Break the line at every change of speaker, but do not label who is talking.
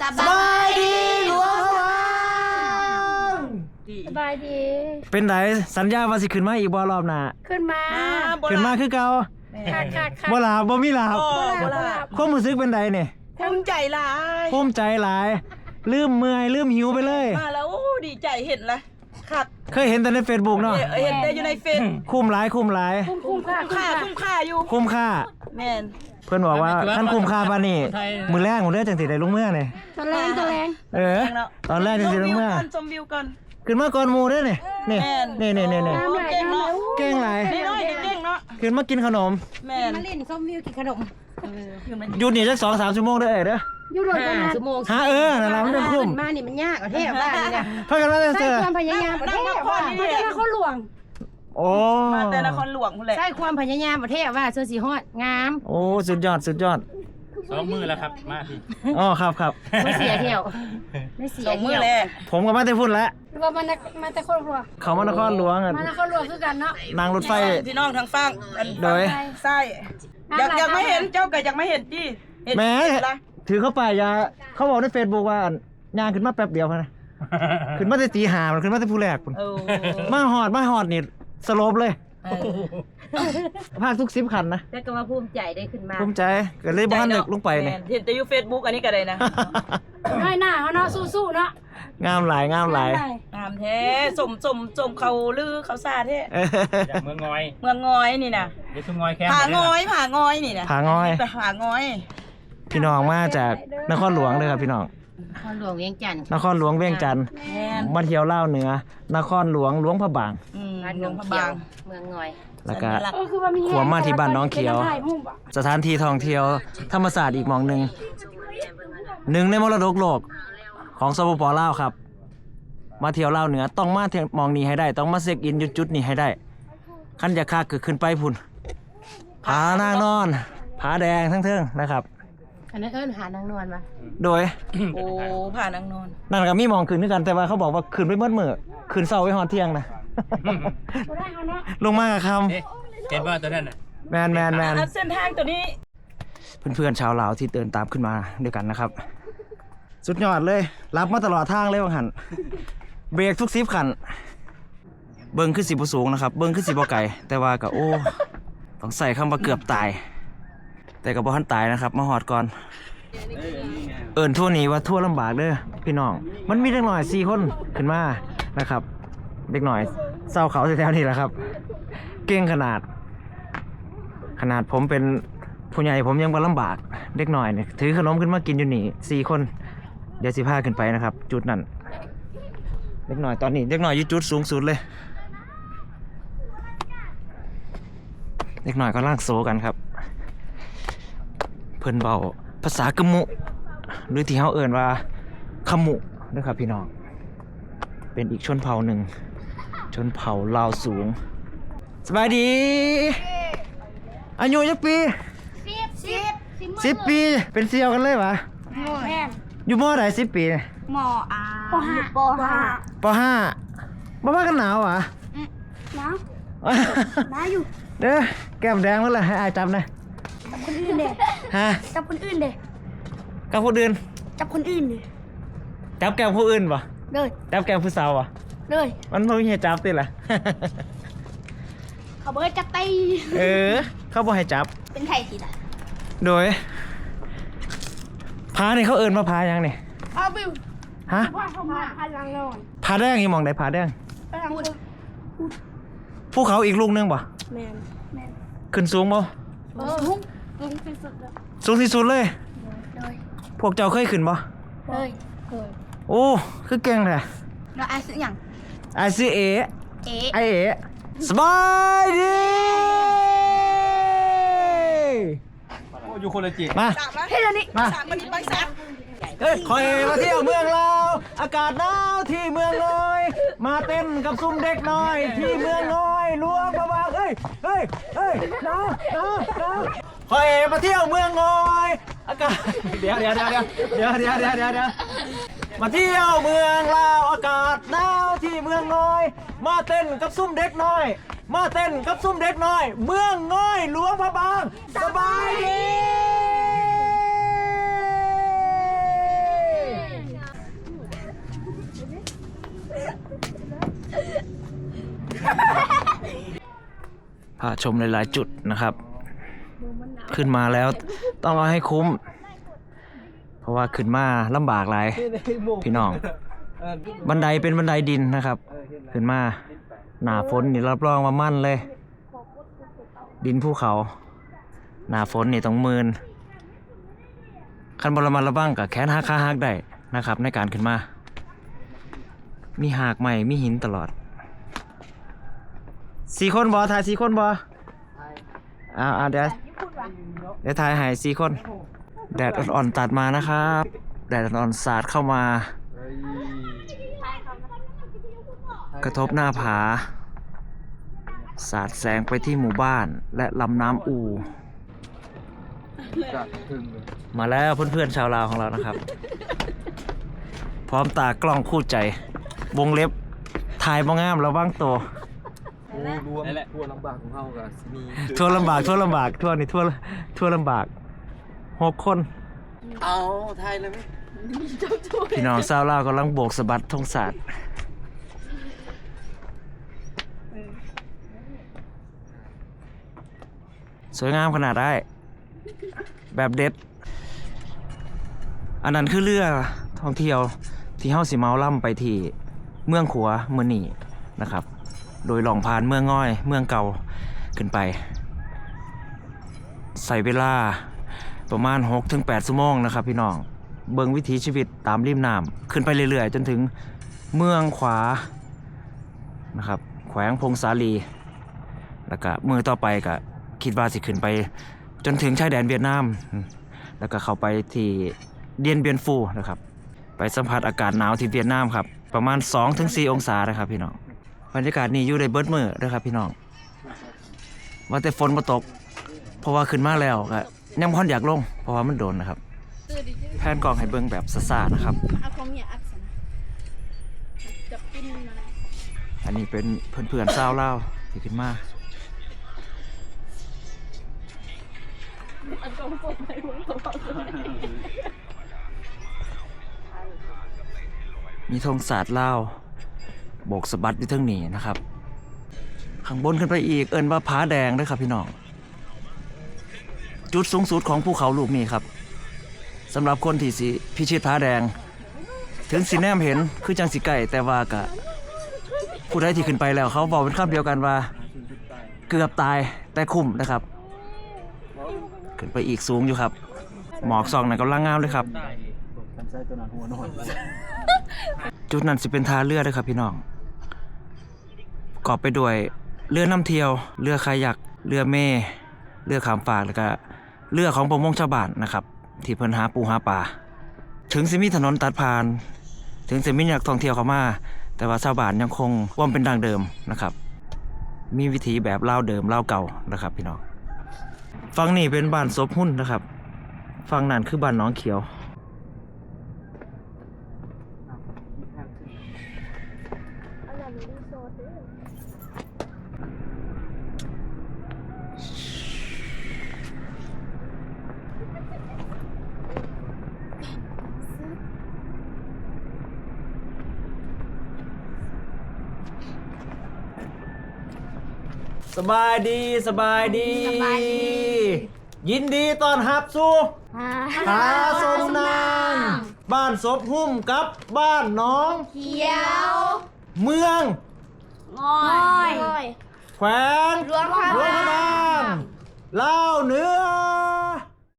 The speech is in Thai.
สบายดีหลวงวัง
สบายดี
เป็นไดสัญญาว่าสิขึ้นมาอีกบ่รอบหน้า
ขึ้นมา
ขึ้นมาคือเก่า
ขาดขาดขาด
บ่ลาบ่มีลา
โอ้โหล่ะ
ความรู้สึกเป็นไดเนี่ย
ภูมิใจหลาย
ภูมิใจหลายลืมเมื่อยลืมหิวไปเลย
มาแล้วโอ้ดีใจเห็นละขัด
เคยเห็นแต่ใน Facebook เนาะ
เห็นได้อยู่ในเฟซ
คุ้มหลายคุ้มหลาย
คุ้มคุ้มค่า
คุ้มค่าคุ้มค่าอยู่
คุ้มค่า
แม่น
เพิ่นบอกว่าคันคุ้มค่าปานนี้มื้อแรกผมเด้อจังสิได้ลงเมื่อนี่
ตะแรงตะแรง
เออ ตอนแรกจังสิลงเมื่อ
ชมวิวก่อน
ขึ้นมาก่อนหมู่เด้อนี่นี่
แม่น
นี่นี่นี่นี่
น้ำไหล
เก่ง
น้ำไหล
เนาะ
เก่งหลาย
นี่น้อยเก่งเนาะ
ขึ้นมากินขนม
แม่น
มาเล่นส้มวิวกินขนม
อยู่มัน
หยุดนี่จัก2-3ชั่วโมงเด้อเอ้ยเด้อ
อยู่โดดขนาด
ชั่วโมง
หาเออนั่นล่ะมันจะคุ้ม
มานี่มันยากอะเทพบ้านนี่นะ
พากันมาเด้อ
ใช้
เด้อ
ความพยายามประเทศว่าประเทศนครหลวง
โอ้
มาแต่นครหลวงพุ่นแหละ
ใช่ความพยายามประเทศว่าเสื้อสีฮอดงาม
โอ้สุดยอดสุดยอด
สองมือแล้วครับ มาพี่
อ๋อครับครับ
ไม่เสียเที่ยวไม่เสีย
สองมื
เที่
อ
ยว
แหละ
ผมก็มาแต่พุ่นแล้ว
หรือว่ามันมาแต่คนหลวง
เขามานครหลวงอะ
มานครหลวงคือกันเนาะ
นั่งรถไฟ
พี่น้องทางฝั่งอัน
โดย
ใช่อยากอยากไม่เห็นเจ้าก็อยากไม่เห็นจี้เห็น
แหม่
ละ
ถือเข้าไปยาเขาบอกในเฟซบุ๊กว่าย่างขึ้นมาแป๊บเดียวพะนะขึ้นมาแต่ตีหามันขึ้นมาแต่ผู้แรกพุ่น
เออ
มาหอดมาหอดนี่ สลบเลย
เออ
ภาคทุกซิปขันนะ
แต่ก็มาภูมิใจได้ขึ้นมา
ภูมิใจก็เลยบ้านเด็กลงไปเนี่ย
แม่เห็นแต่อยู่เฟซบุ๊กอันนี้ก็ได้นะ
น้อยหน้าเขาเนาะสู้ๆเนาะ
งามหลายงามหลาย
ได้
งามแท้สมสมสมเขาลือเขาซาแท้
เออ
อยากเมืองงอย
เมืองงอยนี่นะ
เดี๋ยวทุ่งงอยแค่
ผางอยผางอยนี่นะ
ผางอย
ไปผางอย
พี่น้องมาจากนครหลวงเลยครับพี่น้อง
นครหลวงเวียงจันทร์
นครหลวงเวียงจันทร์
แม่น
มาเที่ยวเล่าวเหนือ นครหลวงหลวงพระบาง
อืม
บ้าน
ห
ห
ล
น
ว
องง
พระ
เขีย
บาวง
เมืองงอย
แล้วก็
สัญลักษณ์
เออคือว่ามี
ขวมาที่บ้านน้องเขียว
ถ่ายรูปอะ
สถานที่ท่องเที่ยว ธรรมศาสตร์อีกหมองหนึ่งหนึ่งในมรดกโลกของสปปลาวครับ มาเที่ยวลาวเหนือต้องมาเที่ยวหมองนี้ให้ได้ ต้องมาเช็คอินจุดจุดๆนี้ให้ได้ขั้นจะค่าเกิดขึ้นไปพุ่นผานางนอนผาแดงทั้งเทิงนะครับ
อันนั้นเอิ้นหานางนวลมา
โดย
โอ้ผ่านางนอน
นั่นก็มีหมองขึ้นด้วยกันแต่ว่าเขาบอกว่าขึ้นไปเมื่อมื่อขึ้นเสาไว้หอดเที่ยงนะ
บ่ได้เขาเนาะ
ลงมากับค
เอ๊ะเห็นว่าตัวนั้นน่ะำ
แมนแมนแมน
อะเส้นทางตัวนี้
เพื่อนๆชาวลาวที่เดินตามขึ้นมาด้วยกันนะครับ สุดยอดเลย รับมาตลอดทางเลยว่าหันเบรกทุกซิฟขัน เบิ้งขึ้นสิบสูงนะครับ เบิ้งขึ้นสิบไก่ แต่ว่าก็โอ้ต้องใส่คำว่าเกือบตาย แต่ก็บ่ทันตายนะครับ มาหอดก่อน เอิญทั่วนี้ว่าทั่วลำบากเด้อพี่น้อง มันมีเด็กหน่อยสี่คนขึ้นมานะครับ เด็กหน่อย เศร้าเขาแถวๆนี้แหละครับ เก่งขนาด ขนาดผมเป็นผู้ใหญ่ผมยังบ่ลำบากเด็กหน่อยเนี่ยถือขนมขึ้นมากินอยู่นี่สี่คน เดี๋ยวสิพาขึ้นไปนะครับ จุดนั้นเด็กหน่อยตอนนี้เด็กหน่อยอยู่จุดสูงสุดเลย เด็กหน่อยก็ล่างโซกันครับ เพิ่นเบาภาษากะมุ หรือที่เขาเอ่นว่าขมุนะครับพี่น้อง เป็นอีกชนเผ่าหนึ่ง ชนเผ่าลาวสูง สบายดี อายุจักปี
สิบสิบ
สิบปี เป็นเซียวกันเลยวะ
แม่น
อยู่มอไหนสิบปีเนี่ย
หมออาปห้าปห้า
ปห้าบ้าว่ากันหนาววะ
น้าน้าอยู่
เด้อแก้มแดงแล้วล่ะให้อายจับหนะ
จับคนอื่นเด้
ฮะ
จับคนอื่นเด้
กับผู้อื่น
จับคนอื่นเด้
จับแก้มผู้อื่นปะ
เลย
จับแก้มผู้สาวปะ
เลย
มันไม่มีให้จับติล่ะ
เขาบอกให้จับไต
เออ เขาบอกให้จับ
เป็นไทยสิล่ะ
โดยพาเนี่ยเขาเอินมาพายังเนี่ย
เอาบิว
ฮะ
ว่าเขามาพลังนอน
พาแดงอีหมองไหนพาแดง
พลังพูด
ภูเขาอีกลูกนึงปะ
แมนแมน
ขึ้นสูงปะ
เออลุงลุงเป็นสุดเลย
สูงที่สุดเลย
เลย
พวกเจ้าเคยขึ้นปะ
เลยเลย
โอ้คือเก่งเลย
แล้วไอ้ซื้ออย่าง
ไอซีเอ
เอ๊ะ
ไอเอสบายดี
โอ้อยู่คนละจิต
มา
สามละ
เฮ้ยเดี๋ยวนี้
มา
สามมันไปสาม
เฮ้ยคอยมาเที่ยวเมืองเรา อากาศหนาวที่เมืองน้อยมาเต้นกับซุ้มเด็กน้อย ที่เมืองน้อยลวงมาบางเฮ้ยเฮ้ยเฮ้ยหนาวหนาวหนาวคอยมาเที่ยวเมืองน้อย อากาศเดี๋ยวเดี๋ยวเดี๋ยวเดี๋ยวเดี๋ยวเดี๋ยวเดี๋ยวเดี๋ยว มาเที่ยวเมืองลาวอากาศหนาวที่เมืองน้อย มาเต้นกับซุ่มเด็กน้อย มาเต้นกับซุ่มเด็กน้อย เมืองน้อยหลวงพระบางสบายดีพาชมหลาย ๆ จุดนะครับ ขึ้นมาแล้วต้องเอาให้คุ้ม เพราะว่าขึ้นมาลำบากหลาย พี่น้อง บันไดเป็นบันไดดินนะครับ ขึ้นมาหนาฝนนี่รับรองว่ามั่นเลย ดินภูเขา หนาฝนนี่ต้องมืนคันบรมันระบ้างกับแขนหักขาหักได้นะครับ ในการขึ้นมา มีหากใหม่มีหินตลอดสี่คนบอถ่ายสี่คนบออ่าอ่าเดี๋ยวเดี๋ยวถ่ายใหายสี่คน แดดอ่อนๆตัดมานะครับ แดดอ่อนๆสาดเข้ามา กระทบหน้าผา สาดแสงไปที่หมู่บ้านและลำน้ำอู มาแล้วเพื่อนๆชาวลาวของเรานะครับ พร้อมตากล้องคู่ใจ วงเล็บถ่ายบ้งามระวังตัว
รวมทั่วลำบากของเฮากับมี
ทั่วลำบากทั่วลำบากทั่วนี่ทั่วทั่วลำบาก หกคน
เอาไทยเลยไหม
พี่น้องชาวลาวกำลังโบกสะบัดธงศาสตร์สวยงามขนาดได้ แบบเด็ด อันนั้นคือเรือท่องเที่ยวที่เฮาสิเมาล่ำไปที่เมืองขัวเมืองนี่นะครับ โดยหล่องผ่านเมืองง่อย เมืองเก่าขึ้นไป ใส่เวลา ประมาณ6-8ชั่วโมงนะครับพี่น้อง เบิงวิถีชีวิตตามริมน้ำขึ้นไปเรื่อยๆ จนถึงเมืองขวานะครับแขวงพงสาลี แล้วก็มือต่อไปก็คิดว่าสิขึ้นไป จนถึงชายแดนเวียดนาม แล้วก็เข้าไปที่เดียนเบียนฟูนะครับ ไปสัมผัสอากาศหนาวที่เวียดนามครับประมาณ 2-4 องศานะครับพี่น้องบรรยากาศนี้อยู่ในเบิร์ดมือนะครับพี่น้องว่าแต่ฝนมาตก เพราะว่าขึ้นมาแล้วก็ ยังพอนอยากลง เพราะว่ามันโดนนะครับแผนกล้องให้เบิ่งแบบซาๆนะครับ
เอาของอย่าอักษรจับปิ้นมา
อันนี้เป็นเพื่อนๆเศร้าวเล่าวที่ขึ้นมามีธงศาสตร์เล่าวโบกสะบัดอยู่เทั้งนี้นะครับ ข้างบนขึ้นไปอีกเอินว่าผาแดงด้วยครับพี่น้อง จุดสูงสุดของภูเขาลูกนี้ครับสำหรับคนที่สิพิชิตผาแดง ถึงสีแนมเห็นคือจังสีไก่แต่ว่ากะผู้ใดที่ขึ้นไปแล้วเขาบอกเป็นคำเดียวกันว่า เกือบตายแต่คุ้มนะครับ ขึ้นไปอีกสูงอยู่ครับ หมอกส่องนั่นกำลังงามเลยครับ จุดนั้นสิเป็นทาเรือเด้วยครับพี่น้องประกอบไปด้วยเรือน้ำเที่ยว เรือคายัก เรือเมเรือขามฝากแล้วก็ เรือของประมงชาวบ้านนะครับ ที่เพิ่นหาปูหาปลาถึงสิมีถนนตัดผ่าน ถึงสิมีนักท่องเที่ยวเข้ามา แต่ว่าชาวบ้านยังคงว่ามเป็นดังเดิมนะครับ มีวิถีแบบเล่าเดิมเล่าเก่านะครับ พี่น้องฝั่งนี้เป็นบ้านศพหุ่นนะครับฝั่งนั้นคือบ้านน้องเขียว สบายดีสบายดี
สบายดี
ยินดีต้อนรับสู่
หา
หาสมนางบ้านศพหุ่มกับบ้านน้อง
เขียว
เมือง
ง่อย
แขวง
รวมพระ
รวมพระบางเล่าวเหนื้อ